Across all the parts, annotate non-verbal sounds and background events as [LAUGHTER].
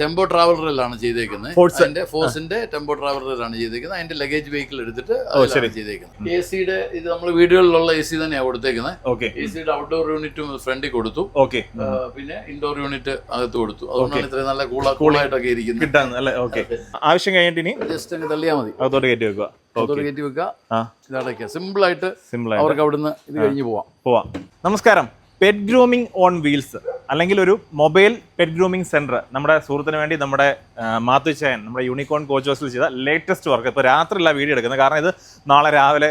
Tempo ട്രാവലറിലാണ് ചെയ്തേക്കുന്നത്. അതിന്റെ ഫോഴ്സിന്റെ ടെമ്പോ ട്രാവലറിലാണ് ചെയ്തേക്കുന്നത്. അതിന്റെ ലഗേജ് വെഹിക്കിൾ എടുത്തിട്ട് ചെയ്തേക്കുന്നത്. എ സിയുടെ ഇത് നമ്മൾ വീടുകളിലുള്ള എ സി തന്നെയാണ് കൊടുത്തേക്കുന്നത്. എ സിയുടെ ഔട്ട്ഡോർ യൂണിറ്റും ഫ്രണ്ടിൽ കൊടുത്തു. ഓക്കെ. പിന്നെ ഇൻഡോർ യൂണിറ്റ് അകത്ത് കൊടുത്തു. അതുകൊണ്ടാണ് ഇത്രയും നല്ല കൂള കൂളായിട്ടൊക്കെ ഇരിക്കുന്നത്. ആവശ്യം കഴിഞ്ഞിട്ട് ഇനി ജസ്റ്റ് അങ്ങ് തള്ളിയാൽ മതി. അതോടെ കയറ്റി വെക്കുക. അതോട് കയറ്റി വെക്കുക. ഇതടയ്ക്കുക. സിമ്പിൾ ആയിട്ട് അവർക്ക് അവിടുന്ന് ഇത് കഴിഞ്ഞ് പോവാം. പോവാം. നമസ്കാരം. പെറ്റ് ഗ്രൂമിംഗ് ഓൺ വീൽസ് അല്ലെങ്കിൽ ഒരു മൊബൈൽ പെറ്റ് ഗ്രൂമിംഗ് സെന്റർ നമ്മുടെ സുഹൃത്തിന് വേണ്ടി നമ്മുടെ മാത്തുച്ചയൻ നമ്മുടെ യൂണിക്കോൺ കോച്ച് ഹൗസിൽ ചെയ്ത ലേറ്റസ്റ്റ് വർക്ക് ഇപ്പോൾ രാത്രിയല്ല വീഡിയോ എടുക്കുന്നത്. കാരണം ഇത് നാളെ രാവിലെ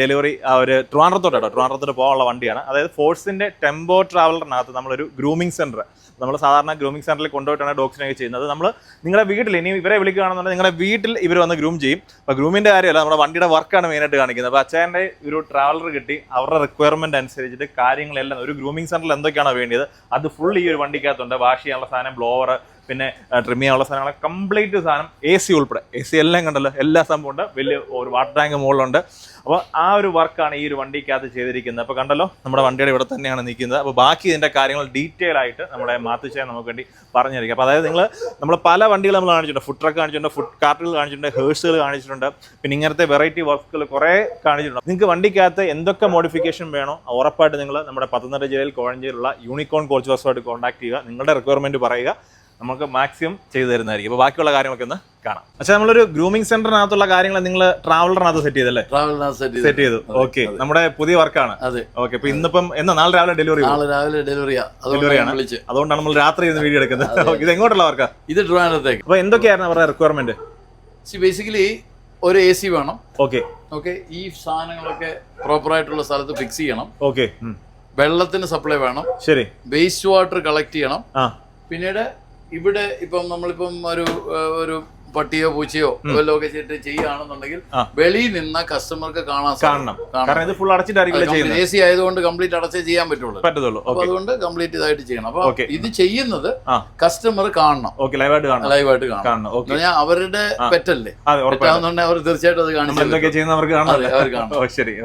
ഡെലിവറി ആ ഒരു ട്രിവാൻഡ്രത്തോട്ട് ട്രിവാൻഡ്രത്തോട്ട് പോകാനുള്ള വണ്ടിയാണ്. അതായത് ഫോഴ്സിന്റെ ടെമ്പോ ട്രാവലറിനകത്ത് നമ്മളൊരു ഗ്രൂമിംഗ് സെന്റർ നമ്മൾ സാധാരണ ഗ്രൂമിംഗ് സെന്ററിൽ കൊണ്ടുപോയിട്ടാണ് ഡോഗ്സിനൊക്കെ ചെയ്യുന്നത്. നമ്മൾ നിങ്ങളുടെ വീട്ടിൽ ഇനി ഇവരെ വിളിക്കുകയാണെന്നുണ്ടെങ്കിൽ നിങ്ങളുടെ വീട്ടിൽ ഇവർ വന്ന് ഗ്രൂം ചെയ്യും. അപ്പോൾ ഗ്രൂമിന്റെ കാര്യമല്ല നമ്മുടെ വണ്ടിയുടെ വർക്കാണ് മെയിനായിട്ട് കാണിക്കുന്നത്. അപ്പോൾ അച്ഛന്റെ ഒരു ട്രാവലർ കിട്ടി അവരുടെ റിക്വയർമെന്റ് അനുസരിച്ചിട്ട് കാര്യങ്ങളെല്ലാം ഒരു ഗ്രൂമിംഗ് സെന്ററിൽ എന്തൊക്കെയാണോ വേണ്ടിയത് അത് ഫുൾ ഈ ഒരു വണ്ടിക്കകത്തുണ്ട്. വാഷ് ചെയ്യാനുള്ള സാധനം ബ്ലോവർ പിന്നെ ട്രിം ചെയ്യാനുള്ള സാധനങ്ങൾ കംപ്ലീറ്റ് സാധനം എ സി ഉൾപ്പെടെ. എ സി എല്ലാം കണ്ടല്ലോ എല്ലാ സംഭവം ഉണ്ട്. വലിയ ഒരു വാട്ടർ ടാങ്ക് മുകളിലുണ്ട്. അപ്പോൾ ആ ഒരു വർക്കാണ് ഈ ഒരു വണ്ടിക്കകത്ത് ചെയ്തിരിക്കുന്നത്. അപ്പോൾ കണ്ടല്ലോ നമ്മുടെ വണ്ടിയുടെ ഇവിടെ തന്നെയാണ് നിൽക്കുന്നത്. അപ്പോൾ ബാക്കി ഇതിന്റെ കാര്യങ്ങൾ ഡീറ്റെയിൽ ആയിട്ട് നമ്മുടെ മാത്തുച്ചാൻ നമുക്ക് വേണ്ടി പറഞ്ഞിരിക്കും. അപ്പോൾ അതായത് നിങ്ങൾ നമ്മൾ പല വണ്ടികൾ നമ്മൾ കാണിച്ചിട്ടുണ്ട്. ഫുഡ് ട്രക്ക് കാണിച്ചിട്ടുണ്ട് ഫുഡ് കാർട്ടുകൾ കാണിച്ചിട്ടുണ്ട് ഹേഴ്സുകൾ കാണിച്ചിട്ടുണ്ട്. പിന്നെ ഇങ്ങനത്തെ വെറൈറ്റി വർക്കുകൾ കുറേ കാണിച്ചിട്ടുണ്ട്. നിങ്ങൾക്ക് വണ്ടിക്കകത്ത് എന്തൊക്കെ മോഡിഫിക്കേഷൻ വേണോ ഉറപ്പായിട്ട് നിങ്ങൾ നമ്മുടെ പത്തനംതിട്ട ജില്ലയിൽ കോഴഞ്ചേരിയുള്ള യൂണിക്കോൺ കോച്ച് ബസ്സുമായിട്ട് കോൺടാക്ട് ചെയ്യുക. നിങ്ങളുടെ റിക്വയർമെന്റ് പറയുക. നമുക്ക് മാക്സിമം ചെയ്തു തരുന്നതായിരിക്കും. അപ്പോൾ ബാക്കിയുള്ള കാര്യങ്ങളൊക്കെ ഒന്ന് കാണാം. പക്ഷേ നമ്മളൊരു ഗ്രൂമിംഗ് സെന്ററിനകത്തുള്ള കാര്യങ്ങൾ നിങ്ങൾ ട്രാവലറിനകത്ത് സെറ്റ് ചെയ്തല്ലേ? ട്രാവലറിനകത്ത് സെറ്റ് സെറ്റ് ചെയ്തു. ഓക്കെ നമ്മുടെ പുതിയ വർക്കാണ്. അതെ. ഓക്കെ ഇപ്പൊ ഇന്നിപ്പം എന്നാ നാളെ രാവിലെ ഡെലിവറി നാളെ രാവിലെ ഡെലിവറിയാ Delivery അതുകൊണ്ടാണ് ആണ്. അതുകൊണ്ടാണ് നമ്മൾ രാത്രി ഇന്ന് വീഡിയോ എടുക്കുന്നത്. ഇത് എങ്ങോട്ടുള്ള വർക്കാ? ഇത് ട്രിവാൻഡ്രത്തേക്ക്. അപ്പൊ എന്തൊക്കെയായിരുന്നു അവരുടെ റിക്വയർമെന്റ് ബേസിക്കലി ഒരു എ സി വേണം. ഓക്കെ ഓക്കെ ഈ സാധനങ്ങളൊക്കെ പ്രോപ്പർ ആയിട്ടുള്ള സ്ഥലത്ത് ഫിക്സ് ചെയ്യണം. ഓക്കെ വെള്ളത്തിന് സപ്ലൈ വേണം. ശരി. വേസ്റ്റ് വാട്ടർ കളക്ട് ചെയ്യണം. ആ. പിന്നീട് ഇവിടെ ഇപ്പം നമ്മളിപ്പം ഒരു ഒരു പട്ടിയോ പൂച്ചയോ വല്ലതും ഒക്കെ ചെയ്തിട്ട് ചെയ്യുകയാണെന്നുണ്ടെങ്കിൽ. വെളിയിൽ നിന്ന കസ്റ്റമർക്ക് കാണാൻ കാണണം. കാരണം ഇത് ഫുൾ അടച്ചിട്ടായിരിക്കില്ല ചെയ്യുന്നത്. എ സി ആയതുകൊണ്ട് കംപ്ലീറ്റ് അടച്ചേ ചെയ്യാൻ പറ്റുള്ളൂ. പറ്റത്തുള്ളൂ. അപ്പൊ അതുകൊണ്ട് കംപ്ലീറ്റ് ഇതായിട്ട് ചെയ്യണം. അപ്പൊ ഇത് ചെയ്യുന്നത് കസ്റ്റമർ കാണണം. ഓക്കെ ലൈവായിട്ട് കാണണം. ലൈവായിട്ട് കാണണം. അവരുടെ പെറ്റല്ലേ? പെറ്റാന്നുണ്ടെങ്കിൽ അവർ തീർച്ചയായിട്ടും അത് കാണിച്ചു കാണാം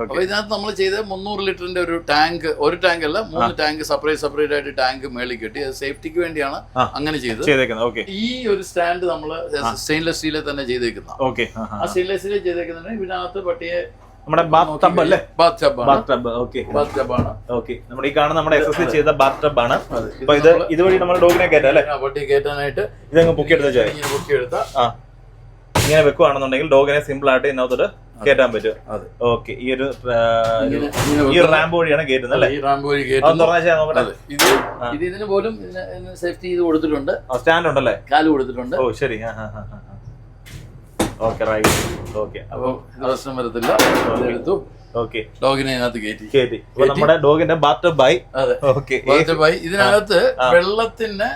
അപ്പൊ ഇതിനകത്ത് നമ്മൾ ചെയ്ത മുന്നൂറ് ലിറ്ററിന്റെ ഒരു ടാങ്ക് ഒരു ടാങ്ക് അല്ല മൂന്ന് ടാങ്ക് സെപ്പറേറ്റ് സെപ്പറേറ്റ് ആയിട്ട് ടാങ്ക് മേളിൽ കെട്ടി അത് സേഫ്റ്റിക്ക് വേണ്ടിയാണ് അങ്ങനെ ചെയ്തത്. ഓക്കെ ഈ ഒരു സ്റ്റാൻഡ് നമ്മൾ സ്റ്റെയിൻലെസ് സ്റ്റീലിൽ തന്നെ ചെയ്തേക്കുന്ന ഓക്കെ ആ സ്റ്റെയിൻലെസ് സ്റ്റീലിൽ ചെയ്തേക്കുന്നുണ്ട് ഇതിനകത്ത് പട്ടിയെ നമ്മുടെ ബാത്ത് ടബ് അല്ലേ? Bath tub bath tub okay bath ടബാണ് okay നമ്മുടെ ഈ കാണുന്ന നമ്മുടെ എസ് ചെയ്ത ബാത്ത് ടബ് ആണ്. അപ്പൊ ഇത് ഇതുവഴി നമ്മൾ ഡോഗിനെ കയറ്റാം അല്ലേ? പട്ടി കയറ്റാനായിട്ട് ഇതങ്ങ് പൊക്കി എടുത്ത് പൊക്കി എടുത്ത. ആ. ഇങ്ങനെ വെക്കുവാണെന്നുണ്ടെങ്കിൽ ഡോഗിനെ സിമ്പിൾ ആയിട്ട് ഇതിനകത്തോട്ട് കേറ്റാൻ പറ്റും. അതെ. ഓക്കെ ഈ ഒരു ആ, ഈ റാമ്പ് വഴിയാണ് കയറ്റുന്നത് അല്ലേ? ഈ റാമ്പ് വഴി ഇത് ഇത് ഇതിന് പോലും സേഫ്റ്റി ചെയ്ത് കൊടുത്തിട്ടുണ്ട്. സ്റ്റാൻഡ് ഉണ്ടല്ലേ? കാൽ കൊടുത്തിട്ടുണ്ട്. ഓ ശരി. ഓക്കെ റൈറ്റ് ഓക്കെ അപ്പോൾ പ്രശ്നം വരത്തില്ല. എടുത്തു ഓക്കെ ഡോഗിനെ അതിനകത്ത് കയറ്റി. കയറ്റി. അപ്പൊ നമ്മുടെ ഡോഗിന്റെ ബാത്ത് ബൈ അതെ. ഓക്കെ ഇതിനകത്ത് വെള്ളത്തിന്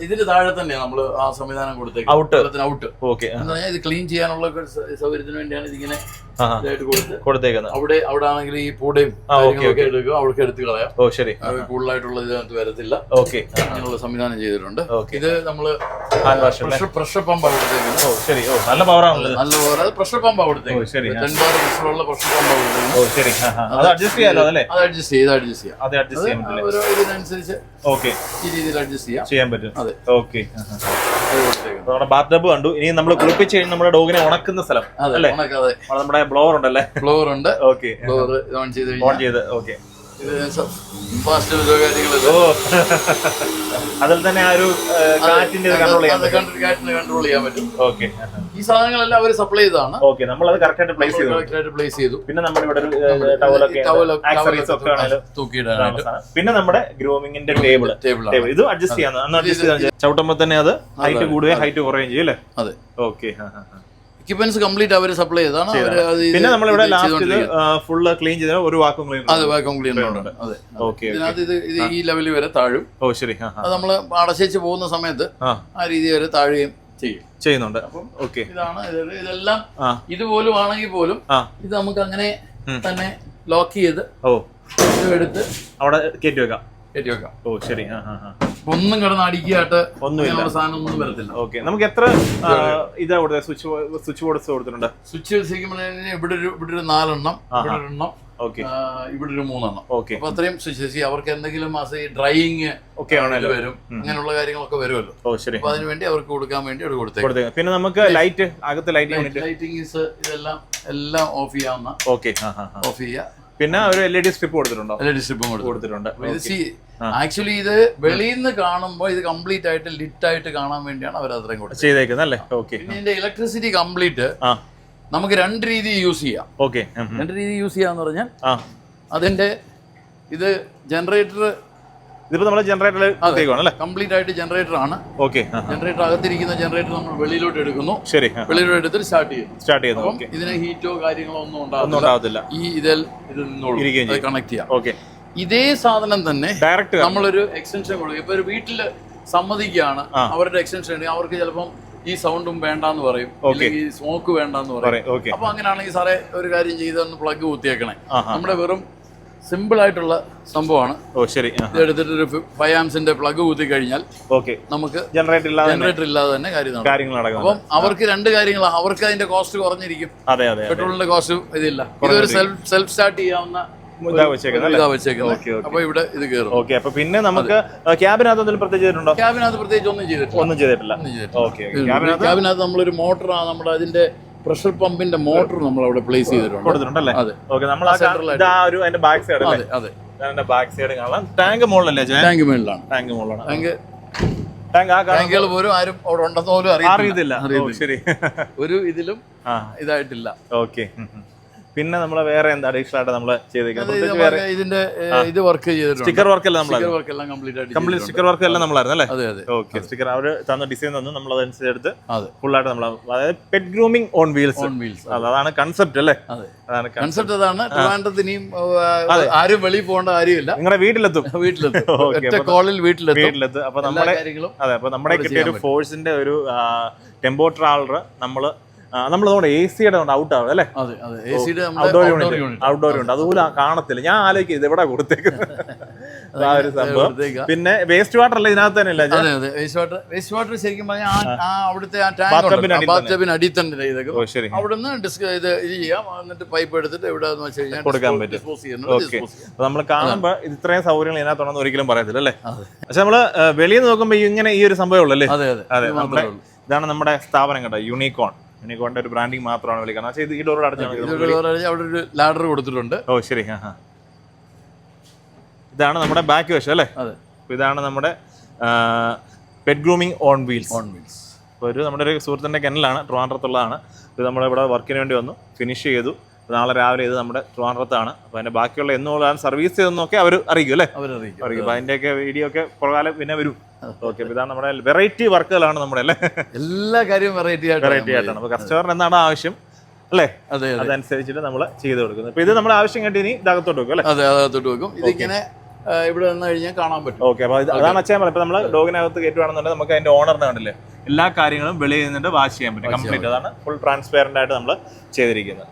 ഇതിന് താഴെ തന്നെയാണ് നമ്മൾ ആ സംവിധാനം കൊടുത്തേക്ക് ഔട്ട് ഔട്ട് ഓക്കെ എന്ന് പറഞ്ഞാൽ ഇത് ക്ലീൻ ചെയ്യാനുള്ള സൗകര്യത്തിന് വേണ്ടിയാണ് ഇതിങ്ങനെ ഇതായിട്ട് കൊടുത്ത് കൊടുത്തേക്കുന്നത് അവിടെ അവിടെ ആണെങ്കിൽ ഈ പൂടയും കാര്യങ്ങളൊക്കെ എടുക്കുക എടുത്ത് കളയാം. ഓ ശരി. അത് കൂടുതലായിട്ടുള്ള ഇതിനകത്ത് വരത്തില്ല. ഓക്കെ. അങ്ങനെയുള്ള സംവിധാനം ചെയ്തിട്ടുണ്ട്. ഇത് നമ്മൾ പ്രഷർ പ്രഷർ പമ്പ് ഓ ശരി. ഓ നല്ല പവറാണ് നല്ല പവർ അത് പ്രഷർ പമ്പ് ഓ ശരി. പ്രഷറുള്ള പ്രഷർ പമ്പ് ഓ ശരി. അത് അഡ്ജസ്റ്റ് ചെയ്യാലോ അല്ലേ അത് അഡ്ജസ്റ്റ് ചെയ്ത് അഡ്ജസ്റ്റ് ചെയ്യാം. അത് അഡ്ജസ്റ്റ് ചെയ്യാൻ പറ്റില്ലേ? ഓരോ ഇതിനനുസരിച്ച് ഓക്കെ. ഈ രീതിയിൽ അഡ്ജസ്റ്റ് ചെയ്യാം. ചെയ്യാൻ പറ്റും. അതെ. ഓക്കെ. നമ്മുടെ ബാത്ത് ടബ് കണ്ടു. ഇനി നമ്മൾ കുളിപ്പിച്ച് കഴിഞ്ഞ് നമ്മുടെ ഡോഗിനെ ഉണക്കുന്ന സ്ഥലം. അല്ലേ? ഉണക്കാതെ നമ്മുടെ ബ്ലോവർ ഉണ്ടല്ലേ? ബ്ലോവർ ഉണ്ട്. ഓക്കെ ബ്ലോവർ ഓൺ ചെയ്ത് ഓൺ ചെയ്ത് ഓക്കെ ഇത് ഫാസ്റ്റ് കാര്യങ്ങളൊക്കെ ഓ. അതിൽ തന്നെ ആ ഒരു കാറ്റിന്റെ കൺട്രോൾ ചെയ്യാൻ പറ്റും. കൺട്രോൾ ചെയ്യാൻ പറ്റും. ഓക്കെ ഈ സാധനങ്ങളെല്ലാം അവർ സപ്ലൈ ചെയ്താണ് ഓക്കെ നമ്മൾ അത് കറക്റ്റ് ആയിട്ട് പ്ലേസ് ചെയ്തു. കറക്റ്റായിട്ട് പ്ലേസ് ചെയ്തു. പിന്നെ നമ്മുടെ ഇവിടെ ഒരു ടവലൊക്കെ ആക്സറീസ് ഒക്കെ ആണെങ്കിലും തൂക്കിയിടാനായിട്ട്. പിന്നെ നമ്മുടെ ഗ്രൂമിങ്ങിന്റെ ടേബിൾ ടേബിൾ ഇത് അഡ്ജസ്റ്റ് ചെയ്യാൻ അന്ന് അഡ്ജസ്റ്റ് ചെയ്താൽ ചവിട്ടുമ്പോൾ തന്നെ അത് ഹൈറ്റ് കൂടുകയും ഹൈറ്റ് കുറയുകയും ചെയ്യും അല്ലേ? അതെ. ഓക്കെ എക്യുപ്മെന്റ്സ് കംപ്ലീറ്റ് അവർ സപ്ലൈ ചെയ്താണ് പിന്നെ നമ്മളിവിടെ ലാസ്റ്റ് ഫുൾ ക്ലീൻ ചെയ്ത ഒരു വാക്കും ക്ലീൻ അതെ വാക്യൂം ക്ലീനർ ഉണ്ട്. അതെ ഇതിനകത്ത് ഇത് ഇത് ഈ ലെവലിൽ വരെ താഴും. ഓ ശരി. അത് നമ്മൾ അടച്ചേച്ച് പോകുന്ന സമയത്ത് ആ. രീതി വരെ താഴുകയും ചെയ്യും. ചെയ്യുന്നുണ്ട്. ഓക്കെ. ഇതാണ് ഇത്. ഇതെല്ലാം ഇതുപോലും ആണെങ്കിൽ പോലും ഇത് നമുക്ക് അങ്ങനെ. തന്നെ ലോക്ക് ചെയ്ത് ഓ. എടുത്ത് അവിടെ കയറ്റി വെക്കാം. കയറ്റി വെക്കാം. ഓ ശരി. ആ ആ. ഒന്നും കിടന്ന് അടിക്കാട്ട് ഒന്നുമില്ല. സാധനം ഒന്നും വരത്തില്ല. ഓക്കെ നമുക്ക് എത്ര ഇതാ കൊടുത്തത് സ്വിച്ച് സ്വിച്ച് ബോർഡ്സ് കൊടുത്തിട്ടുണ്ട്. സ്വിച്ച് വെച്ചിരിക്കുമ്പോഴേ ഇവിടെ ഒരു ഇവിടെ ഒരു നാലെണ്ണം ഇവിടെ ഒരെണ്ണം ഓക്കെ ഇവിടെ ഒരു മൂന്നെണ്ണം. ഓക്കെ അപ്പൊ അത്രയും സ്വിച്ച് അവർക്ക് എന്തെങ്കിലും മാസം ഈ ഡ്രൈയിങ് ഒക്കെ ആണല്ലോ. വരും. അങ്ങനെയുള്ള കാര്യങ്ങളൊക്കെ വരുമല്ലോ. അപ്പൊ അതിന് വേണ്ടി അവർക്ക് കൊടുക്കാൻ വേണ്ടി അവിടെ കൊടുത്തേക്കും. പിന്നെ നമുക്ക് ലൈറ്റ് അകത്ത് ലൈറ്റ് ലൈറ്റിംഗ് ഇതെല്ലാം എല്ലാം ഓഫ് ചെയ്യാവുന്ന ഓക്കെ. ഓഫ് ചെയ്യാം പിന്നെ ഒരു എൽ ഇ ഡി സ്ട്രിപ്പ് കൊടുത്തിട്ടുണ്ടോ? എൽ ഇഡി സ്ട്രിപ്പ് കൊടുത്തിട്ടുണ്ട്. ആക്ച്വലി ഇത് വെളിയിൽ നിന്ന് കാണുമ്പോൾ ഇത് കംപ്ലീറ്റ് ആയിട്ട് ലിറ്റ് ആയിട്ട് കാണാൻ വേണ്ടിയാണ് അവർ അത്രയും കൊടുത്തത്. ചെയ്തേക്കുന്നത് അല്ലേ? ഓക്കെ ഇതിന്റെ ഇലക്ട്രിസിറ്റി കംപ്ലീറ്റ് നമുക്ക് രണ്ട് രീതി യൂസ് ചെയ്യാം. ഓക്കെ രണ്ട് രീതി യൂസ് ചെയ്യാന്ന് പറഞ്ഞാൽ അതിന്റെ ഇത് ജനറേറ്റർ ഇതിപ്പോ നമ്മൾ ജനറേറ്റർ കൊടുത്തേക്കാണ് അല്ലേ? കംപ്ലീറ്റ് ആയിട്ട് ജനറേറ്റർ ആണ്. ഓക്കെ ജനറേറ്റർ അകത്തിരിക്കുന്ന ജനറേറ്റർ നമ്മൾ വെളിയിലോട്ട് എടുക്കുന്നു. ശരി വെളിയിലോട്ട് എടുത്തിട്ട് സ്റ്റാർട്ട് ചെയ്യുന്നു. സ്റ്റാർട്ട് ചെയ്യുന്നു ഇതിന് ഹീറ്റോ കാര്യങ്ങളോ ഒന്നും ഉണ്ടാകുന്നില്ല ഈ ഇതിൽ ഇത് നിന്നോളൂ. കണക്ട് ചെയ്യാം. ഓക്കെ ഇതേ സാധനം തന്നെ ഡയറക്റ്റ് നമ്മളൊരു എക്സ്റ്റൻഷൻ കൊടുക്കും. ഇപ്പൊ ഒരു വീട്ടിൽ സമ്മതിക്കുകയാണ് അവരുടെ എക്സ്റ്റൻഷൻ ഉണ്ട് അവർക്ക് ചിലപ്പം ഈ സൗണ്ടും വേണ്ടാന്ന് പറയും. അല്ലെങ്കിൽ ഈ സ്മോക്ക് വേണ്ടാന്ന് പറയും. അപ്പൊ അങ്ങനെയാണെങ്കിൽ സാറേ ഒരു കാര്യം ചെയ്തൊന്ന് പ്ലഗ് കുത്തിയേക്കണേ. നമ്മുടെ വെറും സിമ്പിൾ ആയിട്ടുള്ള സംഭവമാണ്. ഓ ശരി. എടുത്തിട്ട് ഒരു ഫൈവ് ആംസിന്റെ പ്ലഗ് കുത്തി കഴിഞ്ഞാൽ ഓക്കെ. നമുക്ക് ജനറേറ്റർ ഇല്ലാതെ തന്നെ. ജനറേറ്റർ ഇല്ലാതെ തന്നെ കാര്യം നടക്കും. കാര്യങ്ങൾ നടക്കും. അപ്പം അവർക്ക് രണ്ട് കാര്യങ്ങളാണ് അവർക്ക് അതിന്റെ കോസ്റ്റ് കുറഞ്ഞിരിക്കും. അതെ അതെ പെട്രോളിന്റെ കോസ്റ്റ് ഇതില്ല. ഇതൊരു സെൽഫ് സെൽഫ് സ്റ്റാർട്ട് ചെയ്യാവുന്ന അപ്പൊ ഇവിടെ ഇത് കയറും ഓക്കെ അപ്പൊ പിന്നെ നമുക്ക് ക്യാബിനകത്ത് എന്തെങ്കിലും പ്രത്യേകിച്ച് ചെയ്തിട്ടുണ്ടോ? ക്യാബിനകത്ത് പ്രത്യേകിച്ച് ഒന്നും ചെയ്തിട്ടില്ല. ഒന്നും ചെയ്തിട്ടില്ല. ക്യാബിനകത്ത് നമ്മളൊരു മോട്ടറാണ്. നമ്മുടെ അതിന്റെ പ്രഷർ പമ്പിന്റെ മോട്ടർ നമ്മൾ അവിടെ പ്ലേസ് ചെയ്തിട്ടുണ്ട്. കൊടുത്തിട്ടുണ്ടല്ലേ? അതെ. ഓക്കെ നമ്മൾ ആ ഒരു അതിന്റെ ബാക്ക് സൈഡ് അതെ അതെ. അതിന്റെ ബാക്ക് സൈഡ് കാണാം. ടാങ്ക് മുകളിലല്ലേ ടാങ്ക് മുകളിലാണ്. ടാങ്ക് ടാങ്ക് ടാങ്കുകൾ പോലും ആരും അവിടെ ഉണ്ടെന്ന് പോലും അറിയത്തില്ല. ശരി. ഒരു ഇതിലും ഇതായിട്ടില്ല. ഓക്കെ. പിന്നെ നമ്മൾ വേറെ എന്താ അഡീഷണൽ ആയിട്ട് നമ്മൾ ചെയ്തേക്കുന്നത് ഇതിന്റെ ഇത് വർക്ക് ചെയ്തിട്ടുണ്ട്. സ്റ്റിക്കർ വർക്ക് അല്ല നമ്മൾ സ്റ്റിക്കർ വർക്ക് എല്ലാം കംപ്ലീറ്റ് കംപ്ലീറ്റ് സ്റ്റിക്കർ വർക്ക് എല്ലാം നമ്മളായിരുന്നു അല്ലേ? അതെ അതെ. ഓക്കെ സ്റ്റിക്കർ അവർ തന്ന ഡിസൈൻ തന്നു. നമ്മൾ അതനുസരിച്ച് അതെ. ഫുൾ ആയിട്ട് നമ്മൾ അതായത് pet grooming on wheels on wheels അതാണ് കൺസെപ്റ്റ് അല്ലേ? അതെ. അതാണ് കൺസെപ്റ്റ് അതാണ്. ട്രിവാൻഡ്രത്ത് ഇനിയും ആരും വെളിയിൽ പോകേണ്ട കാര്യമില്ല. നിങ്ങളുടെ വീട്ടിലെത്തും. [LAUGHS] വീട്ടിലെത്തും. [LAUGHS] കോളിൽ വീട്ടിലെത്തും. വീട്ടിലെത്തും. അപ്പൊ എല്ലാ നമ്മുടെ അതെ അപ്പൊ നമ്മുടെ കിട്ടിയ ഒരു ഫോഴ്സിന്റെ ഒരു ടെമ്പോ ട്രാവലർ നമ്മൾ നമ്മൾ അതുകൊണ്ട് എ സിയുടെ കൊണ്ട് ഔട്ട് ആവും അല്ലേ? ഔട്ട്ഡോർ യൂണിറ്റ് ഔട്ട്ഡോർ യൂണിറ്റ് അതുപോലെ കാണത്തില്ല. ഞാൻ ആലോചിക്കും ഇത് എവിടെ കൊടുത്തേക്കുന്നത്? [LAUGHS] ആ ഒരു സംഭവം. പിന്നെ വേസ്റ്റ് വാട്ടർ അല്ല ഇതിനകത്ത് തന്നെ ഇല്ല വേസ്റ്റ് വാട്ടർ വേസ്റ്റ് വാട്ടർ ശരിക്കും പറഞ്ഞാൽ അവിടുത്തെ ആ Bathtub ടാങ്ക് അടിയിൽ തന്നെ ചെയ്തേക്കും ഓ അവിടുന്ന് ഡിസ്ക ഇത് ഇത് ചെയ്യാം. എന്നിട്ട് പൈപ്പ് എടുത്തിട്ട് എവിടെ വെച്ച് കഴിഞ്ഞാൽ കൊടുക്കാൻ പറ്റും. ഓക്കെ നമ്മൾ കാണുമ്പോൾ ഇത് ഇത്രയും സൗകര്യങ്ങൾ ഇതിനകത്തുണ്ടെന്ന് ഒരിക്കലും പറയത്തില്ല അല്ലേ? പക്ഷെ നമ്മൾ വെളിയിൽ നോക്കുമ്പോൾ നോക്കുമ്പോ ഇങ്ങനെ ഈ ഒരു സംഭവം ഉള്ളല്ലേ അതെ അതെ. അതെ നമ്മുടെ ഇതാണ് നമ്മുടെ സ്ഥാപനം കേട്ടോ യൂണിക്കോൺ യൂണിക്കോണിന്റെ ഒരു ബ്രാൻഡിങ് മാത്രമാണ് വിളിക്കുന്നത്. പക്ഷേ ഇത് ഈ ഡോർ ഒരു- അവിടെ ഒരു ലാഡർ കൊടുത്തിട്ടുണ്ട്. ഓ ശരി. ആ ഹാ ഇതാണ് നമ്മുടെ ബാക്ക് വശം അല്ലേ? അതെ. ഇതാണ് നമ്മുടെ pet grooming on wheels on wheels അപ്പോൾ ഒരു നമ്മുടെ ഒരു സുഹൃത്തിന്റെ കെനലാണ് ട്രിവാൻഡ്രത്തുള്ളതാണ്. ഇത് നമ്മളിവിടെ വർക്കിന് വേണ്ടി വന്നു ഫിനിഷ് ചെയ്തു. നാളെ രാവിലെ ഇത് നമ്മുടെ ട്രിവാൻഡ്രത്താണ്. അപ്പോൾ അതിന്റെ ബാക്കിയുള്ള എന്നുള്ളതാണ് സർവീസ് ചെയ്തെന്നൊക്കെ അവർ അറിയിക്കും അല്ലേ? അവർ അറിയിക്കും. അപ്പോൾ അതിന്റെയൊക്കെ വീഡിയോ ഒക്കെ പുറകാലം പിന്നെ വരും. ഓക്കെ ഇതാണ് നമ്മുടെ വെറൈറ്റി വർക്കുകളാണ് നമ്മുടെ അല്ലേ? എല്ലാ കാര്യവും വെറൈറ്റി ആയിട്ട് വെറൈറ്റി ആയിട്ടാണ്. അപ്പോൾ കസ്റ്റമറിന് എന്താണ് ആവശ്യം? അല്ലേ? അതെ അതെ. അതനുസരിച്ചിട്ട് നമ്മൾ ചെയ്ത് കൊടുക്കുന്നത്. അപ്പോൾ ഇത് നമ്മുടെ ആവശ്യം കണ്ടി ഇനി ഇതകത്തോട്ട് വെക്കും അല്ലേ? അതെ അകത്തോട്ട് വെക്കും. ഇതിങ്ങനെ ഇവിടെ വന്നു കഴിഞ്ഞാൽ കാണാൻ പറ്റും. ഓക്കെ അപ്പോൾ അതാണ് അച്ഛൻ പറഞ്ഞത്. ഇപ്പോൾ നമ്മൾ ഡോഗിനകത്ത് കയറ്റുവാണെന്നുണ്ടെങ്കിൽ നമുക്ക് അതിന്റെ ഓണറിനെ കണ്ടില്ലേ? എല്ലാ കാര്യങ്ങളും വെളിയിൽ നിന്നിട്ട് വാഷ് ചെയ്യാൻ പറ്റും. കംപ്ലീറ്റ് അതാണ് ഫുൾ ട്രാൻസ്പെയറന്റ് ആയിട്ട് നമ്മൾ ചെയ്തിരിക്കുന്നത്.